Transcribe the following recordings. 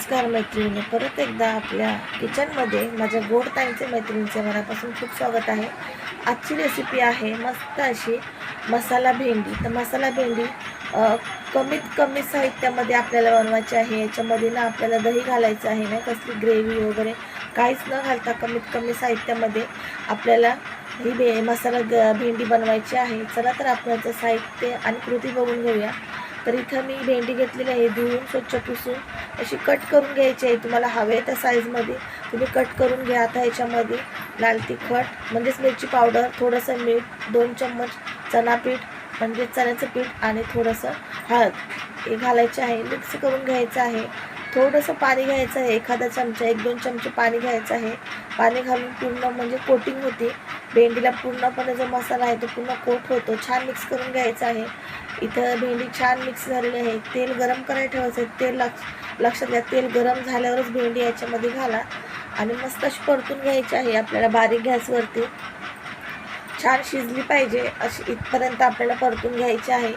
नमस्कार मैत्रिणी. परत एकदा आपल्या किचनमध्ये माझ्या गोड ताईंचे मैत्रिणीचे मनापासून खूप स्वागत आहे. आजची रेसिपी आहे मस्त अशी मसाला भेंडी. तर मसाला भेंडी कमीत कमी साहित्यामध्ये आपल्याला बनवायची आहे. याच्यामध्ये ना आपल्याला दही घालायचं आहे ना कसली ग्रेव्ही वगैरे काहीच न घालता कमीत कमी साहित्यामध्ये आपल्याला ही भे मसाला ग भेंडी बनवायची आहे. चला तर आपण याचं साहित्य आणि कृती बघून घेऊया. तर इथं मी भेंडी घेतलेली आहे. धुवून स्वच्छ पुसून अशी कट करून घ्यायची आहे. तुम्हाला हवे त्या साईजमध्ये तुम्ही कट करून घ्या आता ह्याच्यामध्ये. लाल तिखट म्हणजेच मिरची पावडर थोडंसं मीठ दोन चम्मच चणा पीठ म्हणजे चण्याचं पीठ आणि थोडंसं हळद. हे घालायचे आहे. मिक्स करून घ्यायचं आहे. थोडंसं पाणी घ्यायचं आहे. एखादा चमचा एक दोन चमचे पाणी घ्यायचं आहे. पाणी घालून पूर्ण म्हणजे कोटिंग होते. भेंडीला पूर्णपणे जो मसाला आहे तो पूर्ण कोट होतो. छान मिक्स करून घ्यायचा आहे. इथं भेंडी छान मिक्स झालेली आहे. तेल गरम करायला ठेवायचं आहे. तेल लक्ष लक्षात घ्या तेल गरम झाल्यावरच भेंडी याच्यामध्ये घाला. आणि मस्त अशी परतून घ्यायची आहे आपल्याला बारीक गॅसवरती. छान शिजली पाहिजे अशी इथपर्यंत आपल्याला परतून घ्यायची आहे.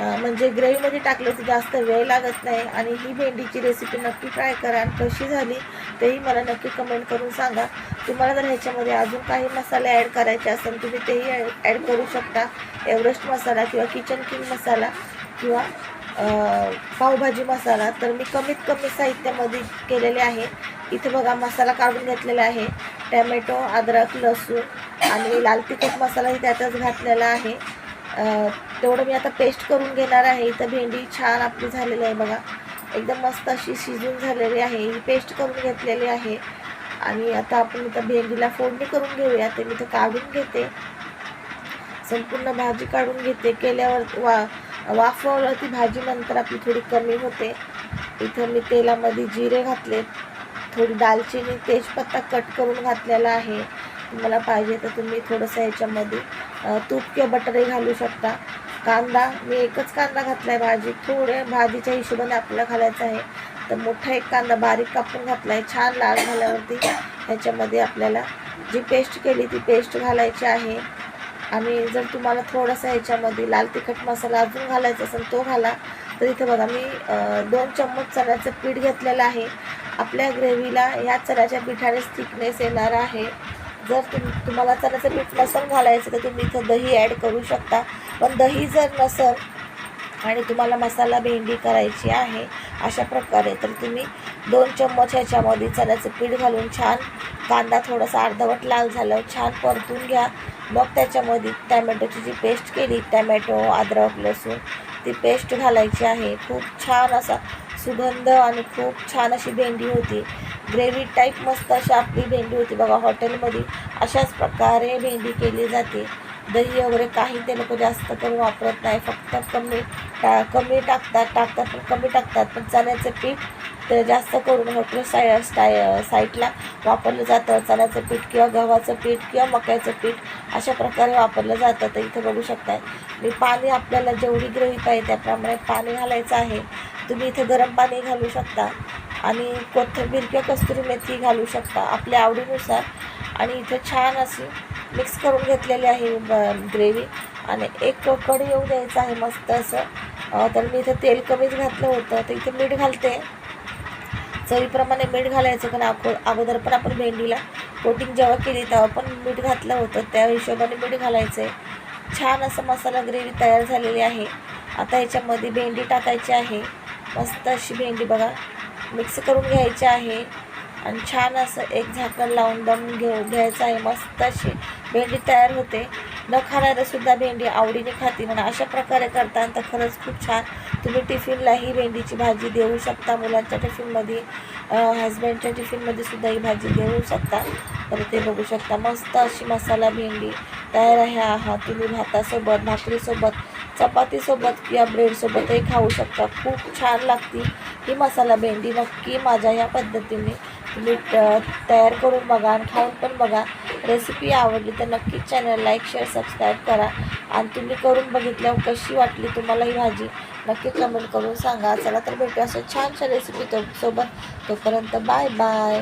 म्हणजे ग्रेव्हीमध्ये टाकलं तर जास्त वेळ लागत नाही. आणि ही भेंडीची रेसिपी नक्की ट्राय करा आणि कशी झाली तेही मला नक्की कमेंट करून सांगा. तुम्हाला जर ह्याच्यामध्ये अजून काही मसाले ॲड करायचे असेल तुम्ही तेही ॲड करू शकता. एव्हरेस्ट मसाला किंवा किचन किंग मसाला किंवा पावभाजी मसाला तर मी कमीत कमी साहित्यामध्ये केलेले आहे. इथे बघा मसाला काढून घेतलेला आहे. टॅमॅटो अद्रक लसूण आणि लाल तिखट मसालाही त्यातच घातलेला आहे. तेवढं मी आता पेस्ट करून घेणार आहे. इथं भेंडी छान आपली झालेली आहे बघा. एकदम मस्त अशी शिजून झालेली आहे. ही पेस्ट करून घेतलेली आहे. आणि आता आपण इथं भेंडीला फोडणी करून घेऊया. ते मी इथं काढून घेते. संपूर्ण भाजी काढून घेते. केल्यावर वा वाफवलं ती भाजी नंतर आपली थोडी कमी होते. इथं मी तेलामध्ये जिरे घातले. थोडी दालचिनी तेजपत्ता कट करून घातलेला आहे. तुम्हाला पाहिजे तर तुम्ही थोडंसं ह्याच्यामध्ये तूप किंवा बटरही घालू शकता. कांदा मी एकच कांदा घातला आहे भाजी. थोडे भाजीच्या हिशोबाने आपल्याला घालायचं आहे. तर मोठा एक कांदा बारीक कापून घातला आहे छान लाल झाल्यावरती ह्याच्यामध्ये आपल्याला जी पेस्ट केली ती पेस्ट घालायची आहे. आणि जर तुम्हाला थोडासा ह्याच्यामध्ये लाल तिखट मसाला अजून घालायचा असेल तो घाला तर इथं बघा मी दोन चम्मच चण्याचं पीठ घेतलेलं आहे. आपल्या ग्रेव्हीला ह्या चण्याच्या पिठानेच थिकनेस येणार आहे. जर तुम तुम्हाला चण्याचं पीठ नसेल घालायचं तर तुम्ही इथं दही ॲड करू शकता. पण दही जर नसेल आणि तुम्हाला मसाला भेंडी करायची आहे अशा प्रकारे तर तुम्ही दोन चम्मच ह्याच्यामध्ये चण्याचं पीठ घालून छान कांदा थोडासा अर्धवट लाल झालं छान परतून घ्या. मग त्याच्यामध्ये टॅमॅटोची जी पेस्ट केली टॅमॅटो अद्रक लसूण ती पेस्ट घालायची आहे. खूप छान असा सुगंध आणि खूप छान अशी भेंडी होती. ग्रेव्ही टाईप मस्त अशी आपली भेंडी होती. बघा हॉटेलमध्ये अशाच प्रकारे भेंडी केली जाते. दही वगैरे काही ते लोक जास्त करून वापरत नाही. फक्त कमी टा कमी टाकतात टाकतात पण कमी टाकतात. पण चण्याचं पीठ ते जास्त करून हॉटेल साय स्टाय साईटला वापरलं जातं. चण्याचं पीठ किंवा गव्हाचं पीठ किंवा मक्याचं पीठ अशा प्रकारे वापरलं जातं. तर इथं बघू शकताय. मी पाणी आपल्याला जेवढी ग्रेव्ही पाहिजे त्याप्रमाणे पाणी घालायचं आहे. तुम्ही इथे गरम पाणी घालू शकता. आणि कोथिंबीर किंवा कस्तुरी मेथी घालू शकता आपल्या आवडीनुसार. आणि इथे छान अशी मिक्स करून घेतलेली आहे ग्रेव्ही. आणि एक कढी येऊ द्यायचं आहे मस्त असं. तर मी इथं तेल कमीच घातलं होतं. तर इथे मीठ घालते. चवीप्रमाणे मीठ घालायचं कारण अगो अगोदर पण आपण भेंडीला कोटिंग जेव्हा केली तेव्हा पण मीठ घातलं होतं. त्या हिशोबाने मीठ घालायचं आहे छान असं मसाला ग्रेव्ही तयार झालेली आहे. आता ह्याच्यामध्ये भेंडी टाकायची आहे. मस्त अशी भेंडी बघा. मिक्स करून घ्यायची आहे. आणि छान असं एक झाकण लावून दम घेऊ घ्यायचं आहे. मस्त अशी भेंडी तयार होते. न खाणारे सुद्धा भेंडी आवडीने खातील आणि अशा प्रकारे करता तर खरंच खूप छान. तुम्ही टिफिनला ही भेंडीची भाजी देऊ शकता. मुलांच्या टिफिनमध्ये हजबंडच्या टिफिनमध्ये सुद्धा ही भाजी देऊ शकता. तर ते बघू शकता. मस्त अशी मसाला भेंडी तयार आहे. आहात तुम्ही भातासोबत भाकरीसोबत चपातीसोबत किंवा ब्रेडसोबतही खाऊ शकता. खूप छान लागती ही मसाला भेंडी. नक्की माझ्या ह्या पद्धतीने तुम्ही तयार करून बघा आणि खाऊन पण बघा. रेसिपी आवडली तर नक्कीच चॅनल लाईक शेअर सबस्क्राईब करा. आणि तुम्ही करून बघितल्यावर कशी वाटली तुम्हाला ही भाजी नक्की कमेंट करून सांगा. चला तर भेटू असं छानशा रेसिपी तो सोबत तोपर्यंत बाय बाय